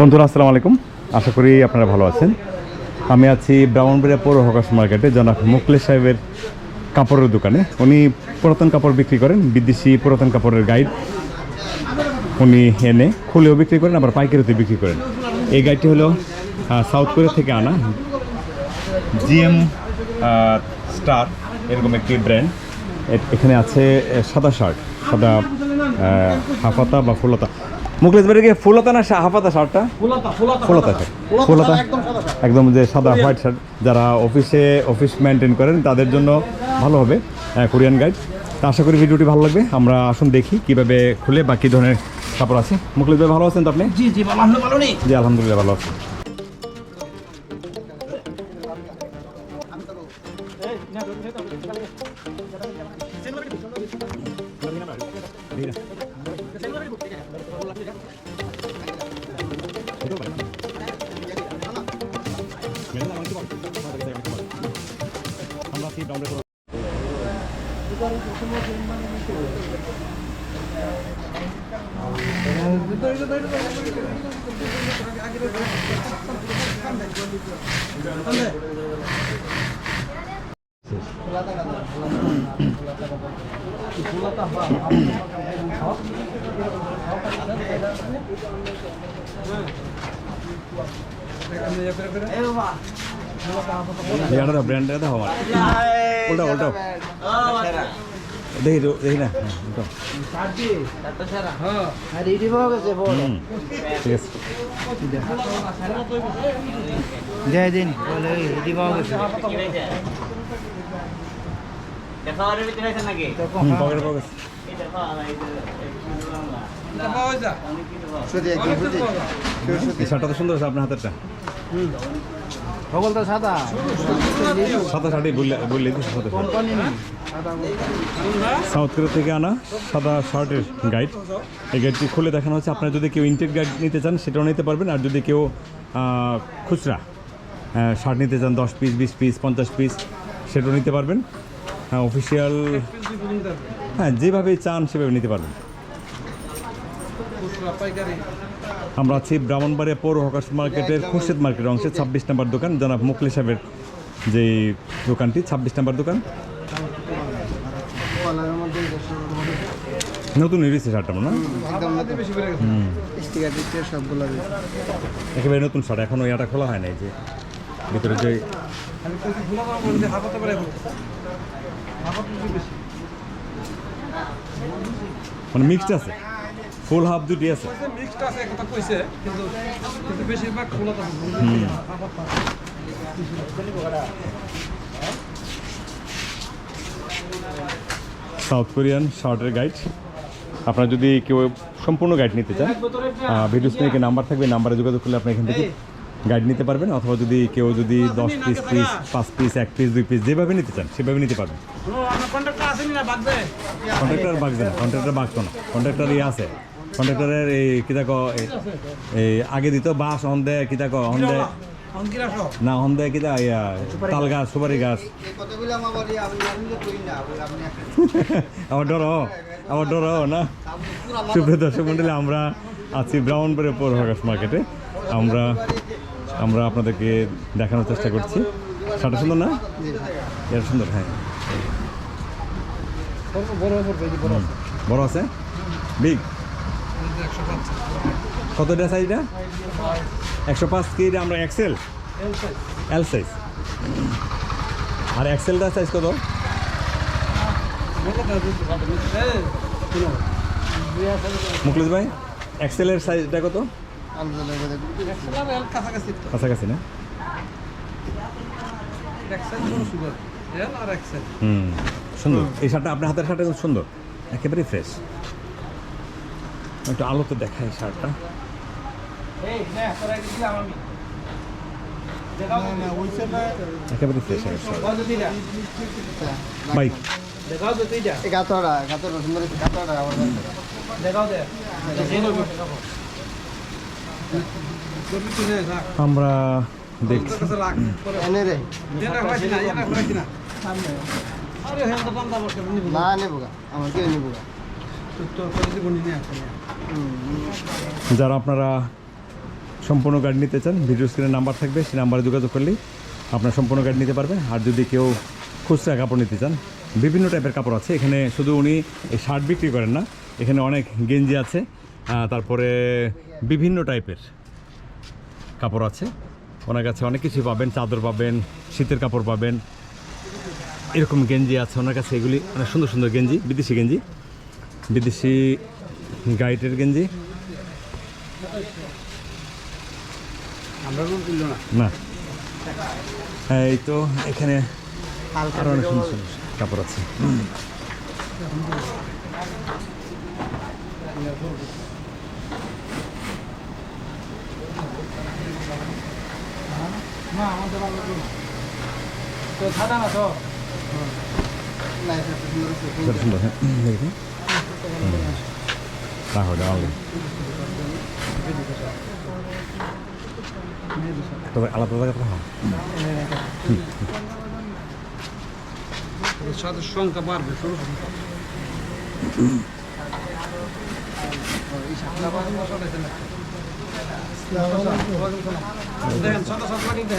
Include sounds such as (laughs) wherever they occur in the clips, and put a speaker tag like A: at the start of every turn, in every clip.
A: বন্ধুরা, আসসালামু আলাইকুম। আশা করি আপনারা ভালো আছেন। আমি আছি ব্রাহ্মণবাড়িয়া পৌর হকাশ মার্কেটে জনাব মুকলেশ সাহেবের কাপড়ের দোকানে। উনি পুরাতন কাপড় বিক্রি করেন, বিদেশি পুরাতন কাপড়ের গাইড। উনি এনে খুলেও বিক্রি করেন, আবার পাইকারিতে বিক্রি করেন। এই গাইডটি হলো সাউথ কোরিয়া থেকে আনা জিএম স্টার, এরকম একটি ব্র্যান্ড। এখানে আছে সাদা শার্ট, সাদা হাফাতা বা ফুলতা মুকলেশ বাড়ি গিয়ে ফুলতা না হাফাতা শার্টটা
B: ফুলাতা ফুলাতা
A: একদম যে সাদা হোয়াইট শার্ট যারা অফিসে অফিস মেনটেন করেন তাদের জন্য ভালো হবে কোরিয়ান গাইড তা আশা করি ভিডিওটি ভালো লাগবে আমরা আসুন দেখি কীভাবে খুলে বা কী ধরনের কাপড় আছে মুকলেশ ভাই ভালো আছেন তো আপনি
B: জি জি ভালো নেই
A: জি আলহামদুলিল্লাহ ভালো আছি এটা ব্র্যান্ডটা দাও আমার। উল্টাও উল্টাও দেখি দেখি না। হ্যাঁ,
C: জয় দিন।
A: আপনার হাতেরটা।
C: সকল তো সাদা
A: সাদা শাড়ি। বললে সাদা সাউথ কোরিয়া থেকে আনা সাদা শার্টের গাইড এই গাইডটি খুলে দেখানো হচ্ছে। আপনারা যদি কেউ ইনটেক গাইড নিতে চান সেটাও নিতে পারবেন। আর যদি কেউ খুচরা শার্ট নিতে চান দশ পিস বিশ পিস পঞ্চাশ পিস সেটাও নিতে পারবেন। হ্যাঁ অফিসিয়াল হ্যাঁ যেভাবে চান সেভাবে নিতে পারবেন। আমরা আছি ব্রাহ্মণবাড়িয়া পৌর হকার্স মার্কেটের খুরশেদ মার্কেট অংশে ছাব্বিশ নম্বর দোকান। জনাব মুকলি সাহেবের যে দোকানটি ছাব্বিশ নম্বর দোকান। নতুন এরিয়েছে শার্টটা মনে হয়? একেবারে নতুন শার্ট এখনও এটা খোলা হয় নাই যে। ভিতরে যে মানে মিক্সড আছে? ফুল হাফ দুটি আছে।
B: মিক্সড আছে কথা কইছে কিন্তু কিন্তু বেশিরভাগ ফুলাতা হাফাতা
A: সাউথ কোরিয়ান শার্টের গাইড আপনারা যদি কেউ সম্পূর্ণ গাইড নিতে চান ভিডিও স্ক্রিনে নাম্বার থাকবে নাম্বারে যোগাযোগ করলে আপনি এখান থেকে গাইড নিতে পারবেন অথবা যদি কেউ যদি দশ পিস পিস পাঁচ পিস এক পিস দুই পিস যেভাবে নিতে চান সেভাবে নিতে পারবেন।
B: কন্ট্রাক্টর আছে না
A: কন্ট্রাক্টর বাগছে না কন্ট্রাক্টর বাগতো না কন্ট্রাক্টর ইয়ে আছে। কন্ট্রাক্টরের এই কিতা ক এই- আগে দিত বাস হন্দে কিতা ক হন্দে?
B: সব
A: না হন্দে কিতা ইয়া তাল গাছ। সুপারি গাছ। (laughs) আবার ডর আমার ডর না? সুপ্রিয় দর্শক মন্ডলী আমরা আছি ব্রাউনবাড়ি পৌর হকাস মার্কেটে। আমরা আমরা আপনাদেরকে দেখানোর চেষ্টা করছি। শার্টটা সুন্দর না? এটা সুন্দর হ্যাঁ।
B: বড়
A: আছে? বিগ। কতটা সাইজটা একশো পাঁচ কি আমরা এক্সেল এল সাইজ আর এক্সেলটা সাইজ কত? মুখলেশ ভাই এক্সেলের সাইজটা কত?
B: কাছাকাছি
A: না? হুম সুন্দর। এই শার্টটা আপনার হাতের শার্টটা খুব সুন্দর। একেবারে ফ্রেশ একটু আলোতে দেখায় শার্টটা
B: আমি।
A: একেবারে ফ্রেশ ভাই।
C: আমার
A: দেখছি।
B: না নেব
C: আমার কেউ নেব
A: যারা আপনারা সম্পূর্ণ গাড়ি নিতে চান, ভিডিও স্ক্রিনে নাম্বার থাকবে, সেই নাম্বারে যোগাযোগ করলেই আপনার সম্পূর্ণ গাড়ি নিতে পারবেন। আর যদি কেউ খুচরা কাপড় নিতে চান, বিভিন্ন টাইপের কাপড় আছে। এখানে শুধু উনি শার্ট বিক্রি করেন না, এখানে অনেক গেঞ্জি আছে তারপরে বিভিন্ন টাইপের কাপড় আছে। ওনার কাছে অনেক কিছু পাবেন, চাদর পাবেন, শীতের কাপড় পাবেন, এরকম গেঞ্জি আছে। ওনার কাছে এগুলি অনেক সুন্দর সুন্দর গেঞ্জি, বিদেশি গেঞ্জি। বিদেশি গাইটের গেঞ্জি।
C: না।
A: এই তো এখানে আরও অনেক সুন্দর সুন্দর কাপড় আছে।
C: সুন্দর
A: হ্যাঁ। তাহলে তবে আলাদা জায়গা তো
B: সাথে সংখ্যা বাড়বে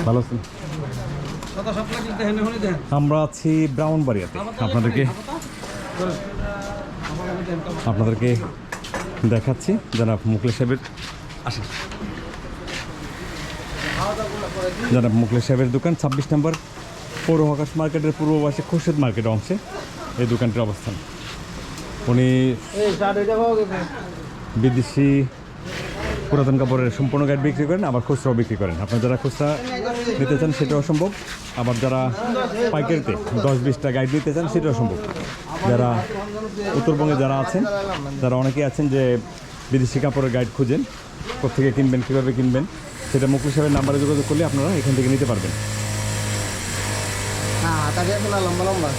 A: ভালো আছেন আমরা আছি ব্রাউন বাড়িয়াতে আপনাদেরকে আপনাদেরকে দেখাচ্ছি জনাব মুকলেশ সাহেবের আসেন। জনাব মুকলেশ সাহেবের দোকান ছাব্বিশ নম্বর পৌর হকাশ মার্কেটের পূর্ব পাশে খুরশেদ মার্কেট অংশে এই দোকানটির অবস্থান। উনি বিদেশি পুরাতন কাপড়ের সম্পূর্ণ গাইড বিক্রি করেন, আবার খুচরাও বিক্রি করেন। আপনার যারা খুচরা নিতে চান, সেটাও সম্ভব। আবার যারা পাইকারিতে দশ বিশটা গাইড নিতে চান, সেটাও সম্ভব। যারা উত্তরবঙ্গে যারা আছেন যারা অনেকেই আছেন যে বিদেশি কাপড়ের গাইড খুঁজেন কোথেকে কিনবেন কীভাবে কিনবেন সেটা মুকুল সাহেবের নাম্বারে যোগাযোগ করলে আপনারা এখান থেকে নিতে পারবেন।
C: হ্যাঁ না লম্বা লম্বা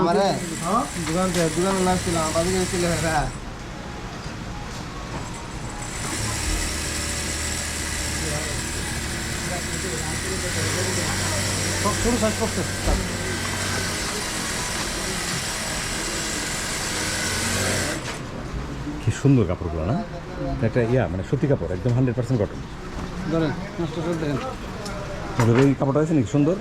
C: আমারে? দোকান থেকে দোকানে নাচছিলাম আমাদের গেছিল হ্যাঁ।
B: সব ছোট সাইজ করতে
A: কি সুন্দর কাপড়গুলো না? একটা ইয়া মানে সত্যি কাপড় একদম হান্ড্রেড পার্সেন্ট কটন
B: ধরেন দেখেন
A: এই কাপড়টা আছে নাকি সুন্দর?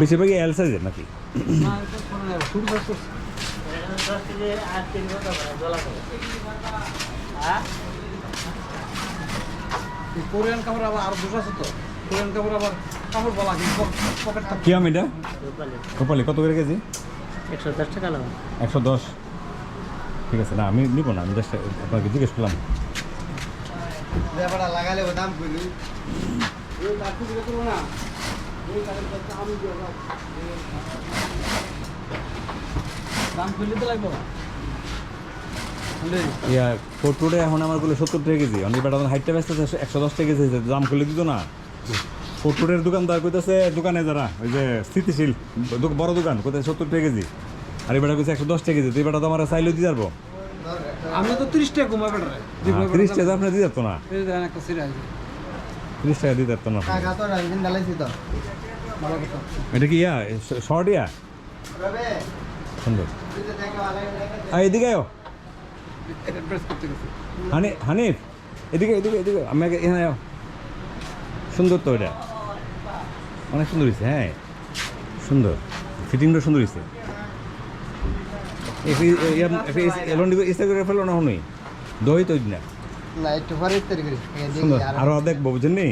A: বেশিরভাগই এল সাইজের নাকি?
B: কোরিয়ান কাপড় আবার আরও দুটো আছে তো। কোরিয়ান কাপড় আবার কাপড় বলা কি পকেট
A: কি আম এটা কপালি কত করে কেজি?
D: একশো দশ টাকা লাগবে
A: একশো দশ? ঠিক আছে না আমি নিব না আমি জাস্ট আপনাকে জিজ্ঞেস করলাম।
C: ব্যাপারটা লাগালে দাম কইলি।
B: করব না। কাছে আমি দিয়ে দাম খুললে তো লাগবে।
A: ইয়া ফোটোটা এখন আমারগুলো সত্তর টাকা কেজি। অনেক বেটা হাইটটা ব্যস্ত আছে একশো দশ টাকা কেজি দাম খুলে দিত না। ফোটোটের দোকানদার কইতেছে দোকানে যারা ওই যে স্থিতিশীল দো- বড় দোকান কোথায় সত্তর টাকা কেজি। আর এবার কইছে একশো দশ টাকা কেজি তুই বেটা তো আমার চাইলে দিয়ে যাব
B: আমি তো তিরিশ টাকা কমাই বেটারে।
A: তিরিশ টাকা তো আপনার দিয়ে যেত না। তিরিশ টাকা দিয়ে যেত না
C: তো তো।
A: এটা কি ইয়া? শর্ট ইয়া? সুন্দর।
C: তো
A: এদিকে আয়। হানিফ এদিকে এদিকে এদিকে আমি এখানে আয়। সুন্দর তো এটা। অনেক সুন্দর হয়েছে হ্যাঁ। সুন্দর। ফিটিংটা সুন্দর হয়েছে করে ফেলো না হনুই? দই তো না
C: আর
A: বুঝছেন নি?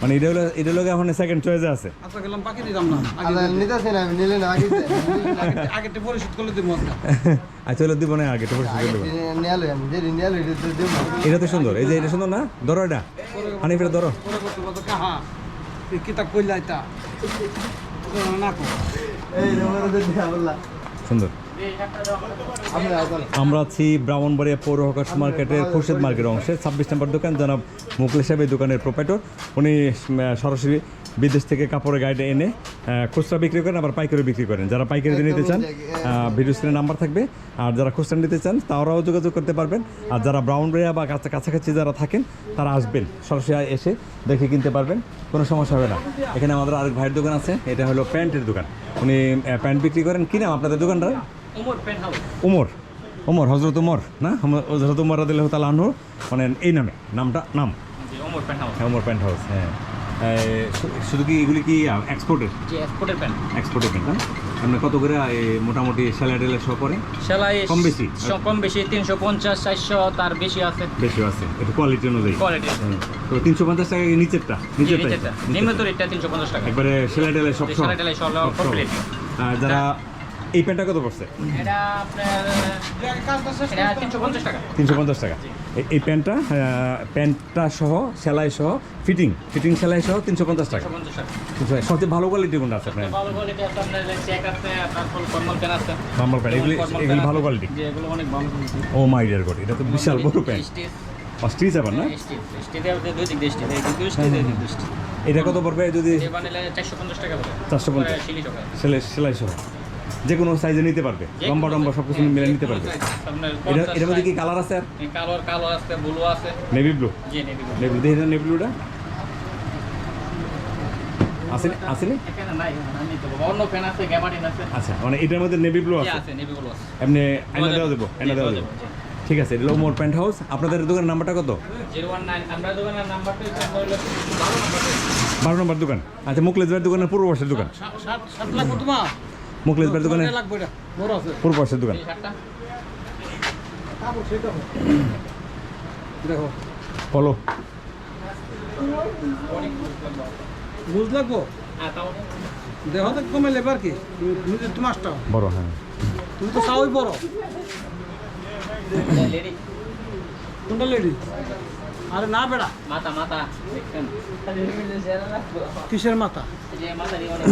A: মানে এটা হলো এটা লোক এখন সেকেন্ড চয়েসে আছে।
B: আচ্ছা গেলাম বাকি দিতাম না। আগে
C: না আমি নিলে না আগে
B: আগে- পরিশোধ করলে দিব (laughs)
A: আচ্ছা হলো দিব না আগে তো করে দেবো।
C: নিয়ালো আমি যে নিয়ালো এটা তো দেবো
A: এটা তো সুন্দর। এই যে এটা সুন্দর না? ধরো এটা। এটা ধরো।
B: কিতাব কইলা এটা?
A: আমরা আছি ব্রাহ্মণবাড়িয়া পৌর হকাশ মার্কেটের খুরশেদ মার্কেট অংশে ছাব্বিশ নম্বর দোকান, জনাব মুকলেশ সাহেব দোকানের প্রোপাইটর উনি সরাসরি বিদেশ থেকে কাপড়ের গাইড এনে খুচরা বিক্রি করেন আবার পাইকারি বিক্রি করেন। যারা পাইকারি নিতে চান ভিডিও স্ক্রিনে নাম্বার থাকবে। আর যারা খুচরা নিতে চান তারাও যোগাযোগ করতে পারবেন। আর যারা ব্রাউনবাড়িয়া বা কাছাকাছি যারা থাকেন তারা আসবেন। সরাসরি এসে দেখে কিনতে পারবেন। কোনো সমস্যা হবে না। এখানে আমাদের আরেক ভাইয়ের দোকান আছে। এটা হলো প্যান্টের দোকান। উনি প্যান্ট বিক্রি করেন। কি নাম আপনাদের দোকানটা?
D: উমর
A: উমর হজরত উমর না? হম- হজরত উমর রাদিল্লাহ তাল আনহু। মানে এই নামে। নামটা নাম।
D: জি উমর হাউস।
A: হ্যাঁ উমর প্যান্ট হাউস হ্যাঁ। শুধু কি এগুলি কি এক্সপোর্টের
D: এক্সপোর্টের প্যান্ট
A: এক্সপোর্টের প্যান্ট না? আপনি কত করে মোটামুটি সেলাই টেলাই সব করে?
D: সেলাই
A: কম বেশি?
D: কম বেশি তিনশো পঞ্চাশ চারশো তার বেশি আছে।
A: বেশি আছে একটু কোয়ালিটি অনুযায়ী।
D: কোয়ালিটি
A: তো তিনশো পঞ্চাশ টাকা নিচেরটা? নিচেরটা।
D: নিম্ন তো রেটটা তিনশো পঞ্চাশ টাকা।
A: একবারে সেলাই টেলাই সব
D: সেলাই টেলাই সব কমপ্লিট
A: আর যারা এই প্যান্টটা কত পড়ছে?
D: তিনশো পঞ্চাশ টাকা।
A: এই- প্যান্টটা প্যান্টটা সহ সেলাই সহ ফিটিং ফিটিং সেলাই সহ তিনশো পঞ্চাশ টাকা। সবচেয়ে ভালো কোয়ালিটি কোনটা আছে আপনার প্যান্ট এগুলি এগুলি ভালো quality oh my dear god এটা তো বিশাল বড় প্যান্ট
D: স্টিচ
A: আবার না?
D: স্টিচ
A: এটা কত পড়বে যদি
D: চারশো পঞ্চাশ টাকা পড়ে।
A: 450
D: টাকা
A: সেলাই সেলাই সহ। যে কোনো সাইজে নিতে পারবে। লম্বা টম্বা সব কিছু মিলে নিতে পারবে। এটা এটার মধ্যে কি কালার আছে? আর
D: আছে ব্লু আছে।
A: নেভি ব্লু
D: জি
A: নেভি নেভি ব্লুটা
D: নাই আমি তো অন্য আছে
A: আচ্ছা মানে এটার মধ্যে নেভি ব্লু আছে?
D: আছে নেবি ব্লু আছে।
A: এমনি আইনা দেওয়া দেবো আইনা
D: জি,
A: দেওয়া
D: দেওয়া
A: দেবো।
D: যাবে,
A: ঠিক আছে এটা মোর প্যান্ট হাউস আপনাদের দোকানের নাম্বারটা কত?
D: বারো নম্বর
A: দোকান। আচ্ছা মুকলেশ দোকানের পূর্ব পাশের দোকান
B: সাত লাগবো তোমার
A: মুকলেশ ভাইয়ের দোকানে?
B: লাগবে এটা। বড় আছে।
A: পূর্ব পাশের দোকান।
D: এই শার্টটা।
B: দেখো।
A: বলো।
B: বুঝ লাগবো?
D: হ্যাঁ তাও।
B: দেহ তো কমে লেবার কি? তুমি তুমি তো তোমারটা
A: বড় হ্যাঁ।
B: তুমি তো সাউই বড়।
D: লেডি।
B: কোনটা লেডি? আরে না বেড়া।
D: মাথা মাথা। দেখছেন?
B: কিসের মাথা?
D: এই যে মাথা দিয়ে অনেক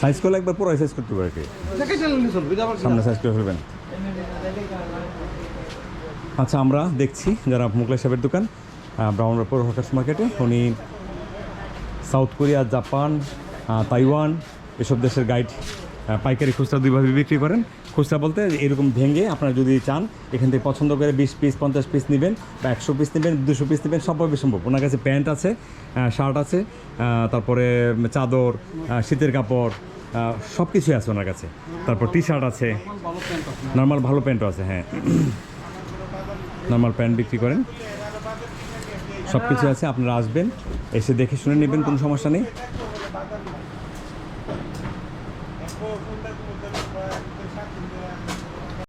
A: সাইজ করলে একবার পুরো সাইজ করতে পারে কি? সামনে সাইজ করে ফেলবেন। আচ্ছা আমরা দেখছি যারা মুগলাই সাহেবের দোকান ব্রাউন রাপোর হকার্স মার্কেটে উনি সাউথ কোরিয়া জাপান তাইওয়ান এসব দেশের গাইড পাইকারি খুচরা দুইভাবে বিক্রি করেন। খুচরা বলতে এরকম ভেঙে আপনারা যদি চান, এখান থেকে পছন্দ করে বিশ পিস পঞ্চাশ পিস নেবেন বা একশো পিস নেবেন, দুশো পিস নেবেন, সবভাবে সম্ভব। ওনার কাছে প্যান্ট আছে শার্ট আছে তারপরে চাদর শীতের কাপড় সব কিছুই আছে ওনার কাছে। তারপর টি শার্ট
B: আছে
A: নর্মাল ভালো প্যান্টও আছে হ্যাঁ। নর্মাল প্যান্ট বিক্রি করেন। সব কিছু আছে, আপনারা আসবেন, এসে দেখে শুনে নেবেন, কোনো সমস্যা নেই।